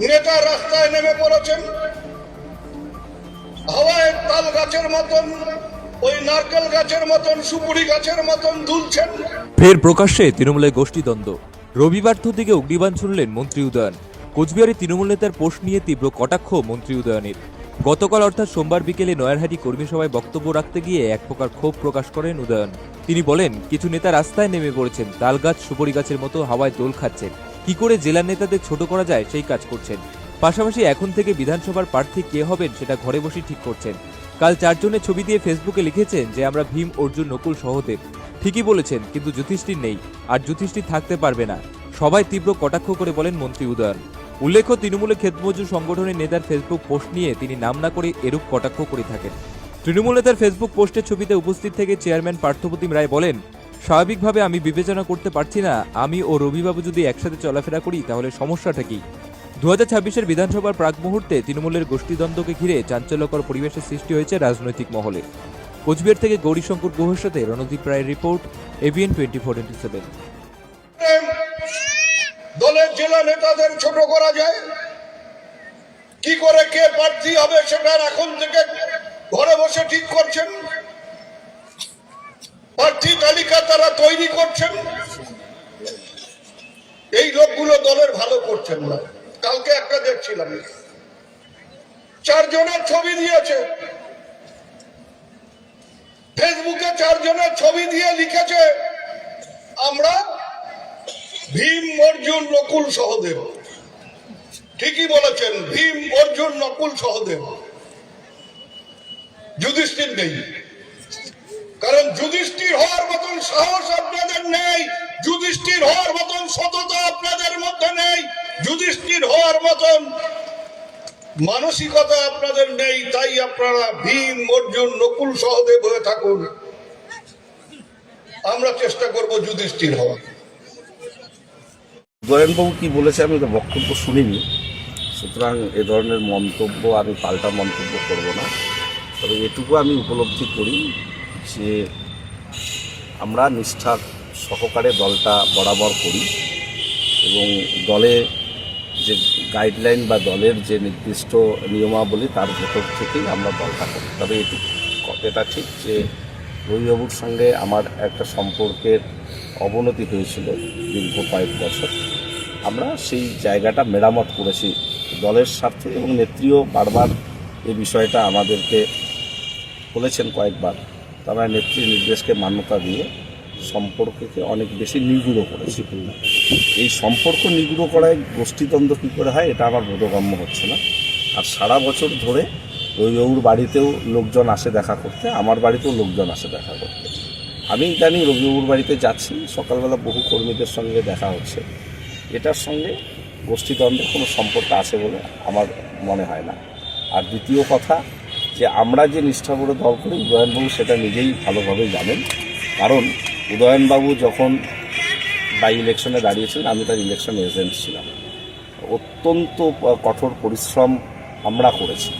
নেতা রাস্তায় নেমে পড়েছেন। হাওয়ায় তাল গাছের মতন, ওই নারকেল গাছের মতন, সুপুরি গাছের মতন দুলছেন। ফের প্রকাশ্যে তৃণমূলের গোষ্ঠীদ্বন্দ্ব। রবিবার থেকে অগ্নিবাণ শুনলেন মন্ত্রী উদয়ন। কোচবিহারে তৃণমূল নেতার পোস্ট নিয়ে তীব্র কটাক্ষ মন্ত্রী উদয়নের। গতকাল অর্থাৎ সোমবার বিকেলে নয়ারহাটি কর্মী সভায় বক্তব্য রাখতে গিয়ে এক প্রকার ক্ষোভ প্রকাশ করেন উদয়ন। তিনি বলেন, কিছু নেতা রাস্তায় নেমে পড়েছেন তালগাছ সুপারি গাছের মতো হাওয়ায় দোল খাচ্ছেন। কি করে জেলার নেতাদের ছোট করা যায় সেই কাজ করছেন। পাশাপাশি এখন থেকে বিধানসভার প্রার্থী কে হবেন সেটা ঘরে বসে ঠিক করছেন। কাল চারজনের ছবি দিয়ে ফেসবুকে লিখেছেন যে, আমরা ভীম, অর্জুন, নকুল সহদেব। ঠিকই বলেছেন, কিন্তু যুধিষ্ঠির নেই, আর যুধিষ্ঠির থাকতে পারবে না। সবাই তীব্র কটাক্ষ করে বলেন মন্ত্রী উদয়ন। উল্লেখ্য তৃণমূলের ক্ষেতমজুর সংগঠনের নেতার ফেসবুক পোস্ট নিয়ে তিনি নাম না করে এরূপ কটাক্ষ করে থাকেন। তৃণমূল নেতার ফেসবুক পোস্টের ছবিতে উপস্থিত থেকে চেয়ারম্যান পার্থপ্রতিম রায় বলেন স্বাভাবিকভাবে আমি বিবেচনা করতে পারছি না, আমি ও রবিবাবু যদি একসাথে চলাফেরা করি, তাহলে সমস্যাটা কি? দু হাজার ছাব্বিশের বিধানসভার প্রাক মুহূর্তে তৃণমূলের গোষ্ঠীদ্বন্দ্বকে ঘিরে চাঞ্চল্যকর পরিবেশের সৃষ্টি হয়েছে রাজনৈতিক মহলে। কোচবিহার থেকে গৌরীশঙ্কর গুহর সাথে রণদীপ রায়ের report AVN twenty four into seven দলের জেলা নেতাদের ছোট করা যায়। কি করে কে প্রার্থী হবে সেটা এখন থেকে ঘরে বসে ঠিক করছেন প্রার্থী তালিকা তারা তৈরি করছেন। এই লোকগুলো দলের ভালো করছেন না। কালকে একটা দেখছিলাম। চারজনের ছবি দিয়েছে। ফেসবুকে চারজনের ছবি দিয়ে লিখেছে, আমরা ভীম, অর্জুন, নকুল সহদেব। ঠিকই বলেছেন, ভীম, অর্জুন, নকুল সহদেব। যুধিষ্ঠির নেই। কারণ যুধিষ্ঠির হওয়ার সাহস আপনাদের নেই, যুধিষ্ঠির হওয়ার মতন সততা আপনাদের মধ্যে নেই, যুধিষ্ঠির হওয়ার মতন মানসিকতা আপনাদের নেই, তাই আপনারা ভীম, অর্জুন, নকুল সহদেব হয়ে থাকুন। আমরা চেষ্টা করব যুধিষ্ঠির হওয়ার। দয়ানবাবু কি বলেছে আমি তো বক্তব্য শুনিনি। সুতরাং এ ধরনের মন্তব্য, আমি পাল্টা মন্তব্য করব না। তবে এটুকু আমি উপলব্ধি করি যে আমরা নিষ্ঠার সহকারে দলটা বরাবর করি এবং দলে যে গাইডলাইন বা দলের যে নির্দিষ্ট নিয়মাবলী, তার ভেতর থেকেই আমরা দলটা করি। তবে এটুকু এটা ঠিক যে রবিবাবুর সঙ্গে আমার একটা সম্পর্কের অবনতি হয়েছিল দীর্ঘ কয়েক বছর। আমরা সেই জায়গাটা মেরামত করেছি দলের স্বার্থে এবং নেত্রীও বারবার এই বিষয়টা আমাদেরকে বলেছেন কয়েকবার। তো আমরা নেত্রীর নির্দেশকে মান্যতা দিয়ে সম্পর্ককে অনেক বেশি নিগুড়ো করেছি। এই সম্পর্ক নিগুড়ো করায় গোষ্ঠীদ্বন্দ্ব কী করে হয়, এটা আমার বোধগম্য হচ্ছে না। আর সারা বছর ধরে ওই রবিবাবুর বাড়িতেও লোকজন আসে দেখা করতে, আমার বাড়িতেও লোকজন আসে দেখা করতে। আমি ইদানিং রবিবাবুর বাড়িতে যাচ্ছি, সকালবেলা বহু কর্মীদের সঙ্গে দেখা হচ্ছে। এটার সঙ্গে গোষ্ঠীদ্বন্দ্বের কোনো সম্পর্ক আছে বলে আমার মনে হয় না। আর দ্বিতীয় কথা যে আমরা যে নিষ্ঠাভরে দল করি উদয়নবাবু সেটা নিজেই ভালোভাবে জানেন। কারণ উদয়নবাবু যখন বাই ইলেকশনে দাঁড়িয়েছিলেন, আমি তার ইলেকশন এজেন্ট ছিলাম। অত্যন্ত কঠোর পরিশ্রম আমরা করেছি।